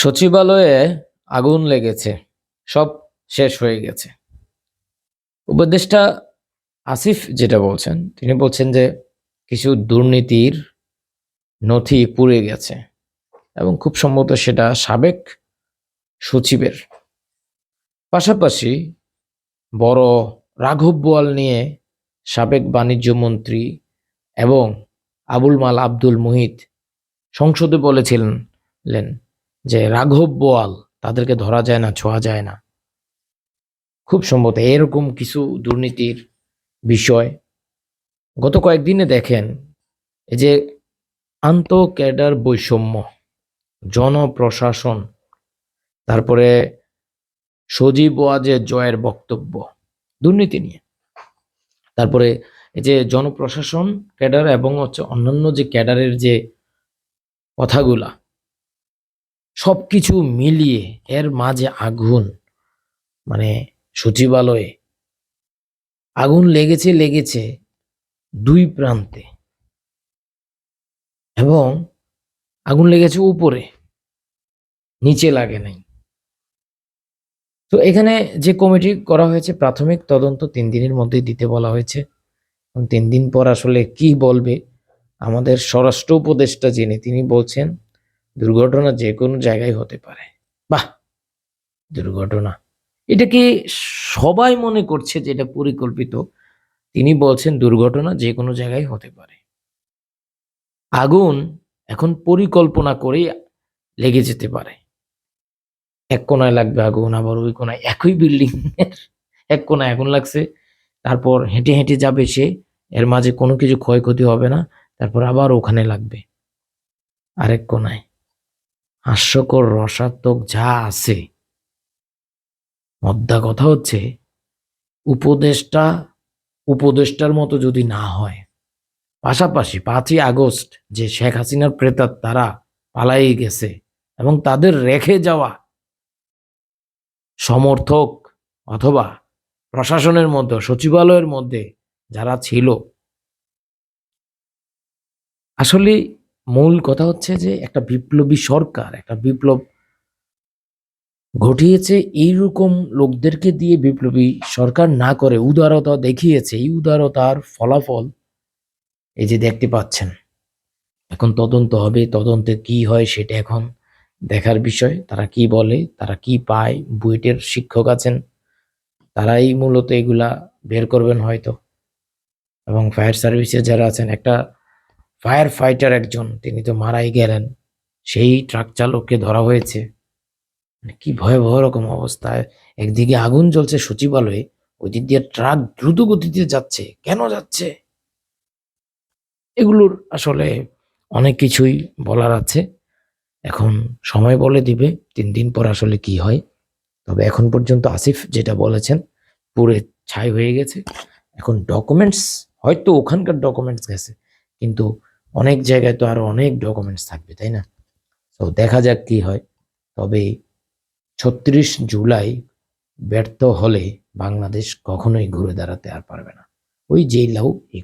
সচিবালয়ে আগুন লেগেছে, সব শেষ হয়ে গেছে। উপদেষ্টা আসিফ যেটা বলছেন, তিনি বলছেন যে কিছু দুর্নীতির নথি পুড়ে গেছে এবং খুব সম্ভবত সেটা সাবেক সচিবের। পাশাপাশি বড় রাঘব বোয়াল নিয়ে সাবেক বাণিজ্য মন্ত্রী এবং আবুল মাল আব্দুল মুহিত সংসদে বলেছিলেন লেন যে রাঘব বোয়াল, তাদেরকে ধরা যায় না, ছোঁয়া যায় না। খুব সম্ভবত এরকম কিছু দুর্নীতির বিষয় গত কয়েকদিনে দেখেন, এই যে আন্ত ক্যাডার বৈষম্য, জনপ্রশাসন, তারপরে সজীব ওয়াজের জয়ের বক্তব্য, দুর্নীতি নিয়ে। তারপরে এই যে জনপ্রশাসন, ক্যাডার এবং হচ্ছে অন্যান্য যে ক্যাডারের যে কথাগুলা সবকিছু মিলিয়ে এর মাঝে আগুন মানে সচিবালয়ে আগুন লেগেছে লেগেছে দুই প্রান্তে এবং আগুন লেগেছে উপরে, নিচে লাগে নাই। তো এখানে যে কমিটি করা হয়েছে প্রাথমিক তদন্ত তিন দিনের মধ্যেই দিতে বলা হয়েছে। তিন দিন পর আসলে কি বলবে? আমাদের স্বরাষ্ট্র উপদেষ্টা যিনি, তিনি বলছেন দুর্ঘটনা যে কোনো জায়গায় হতে পারে। বাহ! দুর্ঘটনা। এটা কি সবাই মনে করছে যে এটা পরিকল্পিত? তিনি বলছেন দুর্ঘটনা যে কোনো জায়গায় হতে পারে। আগুন এখন পরিকল্পনা করেই লেগে যেতে পারে। এক কোনায় লাগবে আগুন, আবার ওই কোনায় একই বিল্ডিং এর এক কোনায় আগুন লাগছে। তারপর হেঁটে হেঁটে যাবে সে, এর মাঝে কোনো কিছু ক্ষয়ক্ষতি হবে না, তারপর আবার ওখানে লাগবে। আরেক কোনায়। হাস্যকর, রসাত্মক যা আছে। মদ্দা কথা হচ্ছে উপদেশটা উপদেষ্টার মতো যদি না হয়। পাশাপাশি পাঁচই আগস্ট যে শেখ হাসিনার প্রেতার তারা পালাই গেছে এবং তাদের রেখে যাওয়া সমর্থক অথবা প্রশাসনের মধ্যে, সচিবালয়ের মধ্যে যারা ছিল। আসলে মূল কথা হচ্ছে যে একটা বিপ্লবী সরকার, একটা বিপ্লব ঘটিয়েছে, এইরকম লোকদেরকে দিয়ে বিপ্লবী সরকার না করে, উদারতা দেখিয়েছে। এই উদারতার ফলাফল এই যে দেখতে পাচ্ছেন, এখন তদন্ত হবে, তদন্তে কি হয় সেটা এখন দেখার বিষয়। তারা কি বলে, তারা কি পায়, বুয়েটের শিক্ষক আছেন, তারাই মূলত এগুলা বের করবেন হয়তো। এবং ফায়ার সার্ভিসে যারা আছেন, একটা ফায়ার ফাইটার একজন, তিনি তো মারাই গেলেন। সেই ট্রাক চালককে ধরা হয়েছে। মানে কি ভয়াবহ রকম অবস্থায় একদিকে আগুন জ্বলছে সচিবালয়ে, ওই দিক দিয়ে ট্রাক দ্রুত গতিতে যাচ্ছে। কেন যাচ্ছে? এগুলোর আসলে অনেক কিছুই বলার আছে। এখন সময় বলে দিবে, তিন দিন পর আসলে কি হয়। তবে এখন পর্যন্ত আসিফ যেটা বলেছেন, পুরে ছাই হয়ে গেছে। এখন ডকুমেন্টস হয়তো ওখানকার ডকুমেন্টস গেছে, কিন্তু অনেক জায়গায় তো আরও অনেক ডকুমেন্টস থাকবে, তাই না? তো দেখা যাক কি হয়। তবে ছত্রিশ জুলাই ব্যর্থ হলে বাংলাদেশ কখনোই ঘুরে দাঁড়াতে আর পারবে না। ওই যেই লাউ এই